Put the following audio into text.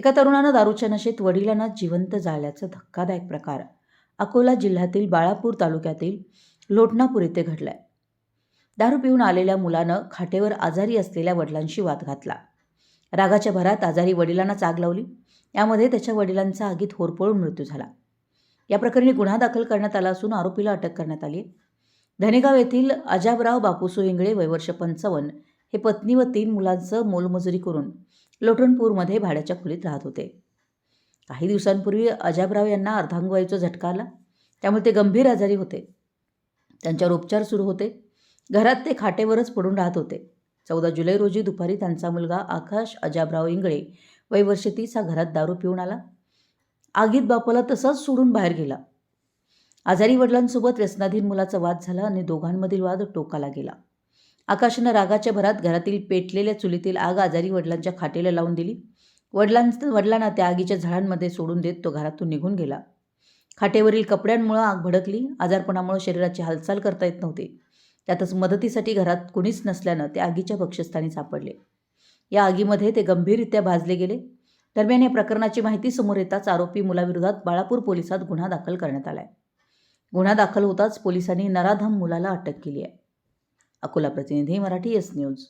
एका तरुणानं दारूच्या नशेत वडिलांना जिवंत जाळल्याचा धक्कादायक प्रकार अकोला जिल्ह्यातील बाळापूर तालुक्यातील लोटणापूर येथे घडलाय. दारू पिऊन आलेल्या मुलानं खाटेवर आजारी असलेल्या वडिलांशी वाद घातला. रागाच्या भरात आजारी वडिलांनाच आग लावली. यामध्ये त्याच्या वडिलांचा आगीत होरपळून मृत्यू झाला. या प्रकरणी गुन्हा दाखल करण्यात आला असून आरोपीला अटक करण्यात आली धनेगाव येथील अजाबराव बापूसो इंगळे वयवर्ष पंचावन्न हे पत्नी व तीन मुलांचं मोलमजुरी करून लोटणपूरमध्ये भाड्याच्या खोलीत राहत होते. काही दिवसांपूर्वी अजाबराव यांना अर्धांगवायूचा झटका आला. त्यामुळे ते गंभीर आजारी होते. त्यांच्यावर उपचार सुरू होते. घरात ते खाटेवरच पडून राहत होते. चौदा जुलै रोजी दुपारी त्यांचा मुलगा आकाश अजाबराव इंगळे वयवर्ष तीस हा घरात दारू पिऊन आला. आगीत बापाला तसाच सोडून बाहेर गेला. आजारी वडिलांसोबत व्यसनाधीन मुलाचा वाद झाला आणि दोघांमधील वाद टोकाला गेला. आकाशानं रागाच्या भरात घरातील पेटलेल्या चुलीतील आग आजारी वडिलांच्या खाटेला लावून दिली. वडिलां वडिलांना त्या आगीच्या झाडांमध्ये सोडून देत तो घरातून निघून गेला. खाटेवरील कपड्यांमुळं आग भडकली. आजारपणामुळं शरीराची हालचाल करता येत नव्हती. त्यातच मदतीसाठी घरात कुणीच नसल्यानं ते आगीच्या भक्षस्थानी सापडले. या आगीमध्ये ते गंभीररित्या भाजले गेले. दरम्यान या प्रकरणाची माहिती समोर येताच आरोपी मुलाविरोधात बाळापूर पोलिसात गुन्हा दाखल करण्यात आलाय. गुन्हा दाखल होताच पोलिसांनी नराधम मुलाला अटक केली आहे. अकोला प्रतिनिधी मराठी एस न्यूज